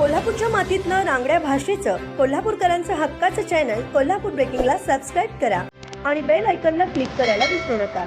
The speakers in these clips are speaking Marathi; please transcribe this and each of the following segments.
कोल्हापूरच्या मातीतलं रांगड्या भाषेचं कोल्हापूरकरांचं हक्काचं चॅनल कोल्हापूर ब्रेकिंगला सबस्क्राईब करा आणि बेल आयकनला क्लिक करायला विसरू नका.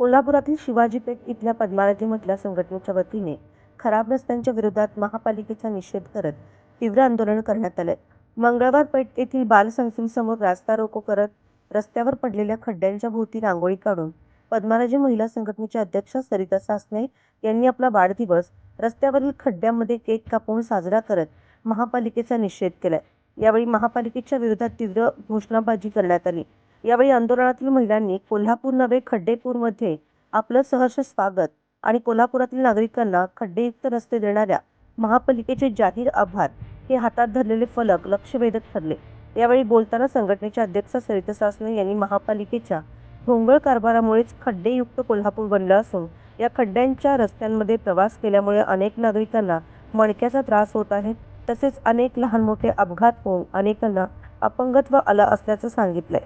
कोल्हापुरातील शिवाजी पेठ इथल्या पद्माराजी महिला संघटनेच्या वतीने खराब रस्त्यांच्या विरोधात महापालिकेचा निषेध करत तीव्र आंदोलन करण्यात आले मंगळवार पेठ येथील बालसंस्थेसमोर रास्ता रोको करत रस्त्यावर पडलेल्या खड्ड्यांच्या भोवती रांगोळी काढून पद्माराजी महिला संघटनेच्या अध्यक्षा सरिता सासने यांनी आपला वाढदिवस रस्त्यावरील खड्ड्यामध्ये केक कापून साजरा करत महापालिकेचा निषेध केलाय. यावेळी महापालिकेच्या विरोधात तीव्र घोषणाबाजी करण्यात आली. यावेळी आंदोलनातील महिलांनी कोल्हापूर नवे खड्डेपूरमध्ये आपलं सहर्ष स्वागत आणि कोल्हापुरातील नागरिकांना खड्डेयुक्त रस्ते देणाऱ्या महापालिकेचे जाहीर आभार हे हातात धरलेले फलक लक्षवेधक ठरले. यावेळी बोलताना संघटनेच्या अध्यक्षा सरिता सासने यांनी महापालिकेच्या भोंगळ कारभारामुळेच खड्डेयुक्त कोल्हापूर बनलं असून या खड्ड्यांच्या रस्त्यांमध्ये प्रवास केल्यामुळे अनेक नागरिकांना मणक्याचा त्रास होत आहे. तसेच अनेक लहान मोठे अपघात होऊन अनेकांना अपंगत्व आलं असल्याचं सांगितलंय.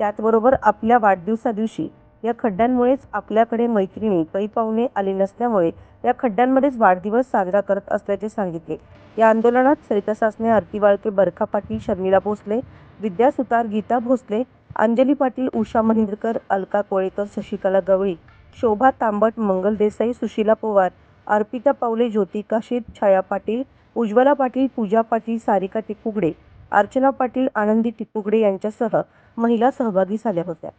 त्याचबरोबर आपल्या वाढदिवसादिवशी या खड्ड्यांमुळेच आपल्याकडे मैत्रिणी पै पाहुणे आले नसल्यामुळे या खड्ड्यांमध्येच वाढदिवस साजरा करत असल्याचे सांगितले. या आंदोलनात सरिता सासने आरती वाळके बरखा पाटील शर्मिला भोसले विद्या सुतार गीता भोसले अंजली पाटील उषा महेंद्रकर अलका कोळेकर शशिकला गवळी शोभा तांबट मंगल देसाई सुशीला पवार अर्पिता पावले ज्योतिका शेत छाया पाटील उज्ज्वला पाटील पूजा पाटील सारिका टिकुगडे अर्चना पाटील आनंदी टिकुगडे यांच्यासह महिला सहभागी झाल्या होत्या.